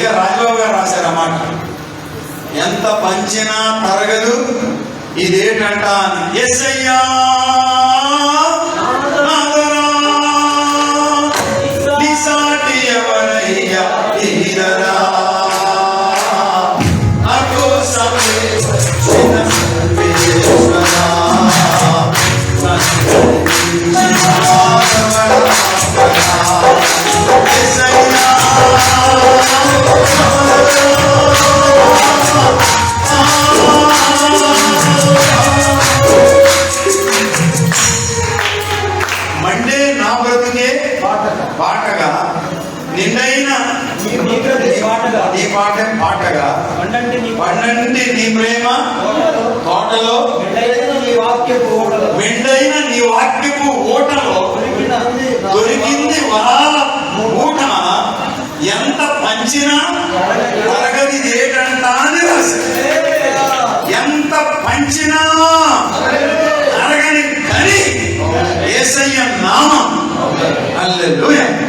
పైగా రాజబాబు గారు రాశారు అన్నమాట ఎంత పంచినా తరగదు ఇదేటంట అని. ఎస్ఐయా Oh, నా బ్రతుకే పాటగా. నిండైన నీ పాట పాటగా. పండంటి నీ ప్రేమ. తోటలో. మెండైన నీ వాక్యపు ఓటలో. దొరికింది వరాల ఊట ఎంత పంచినా తరగది ఏటంట అని రాశారు. ఎంత పంచినా తరగని కని Hallelujah.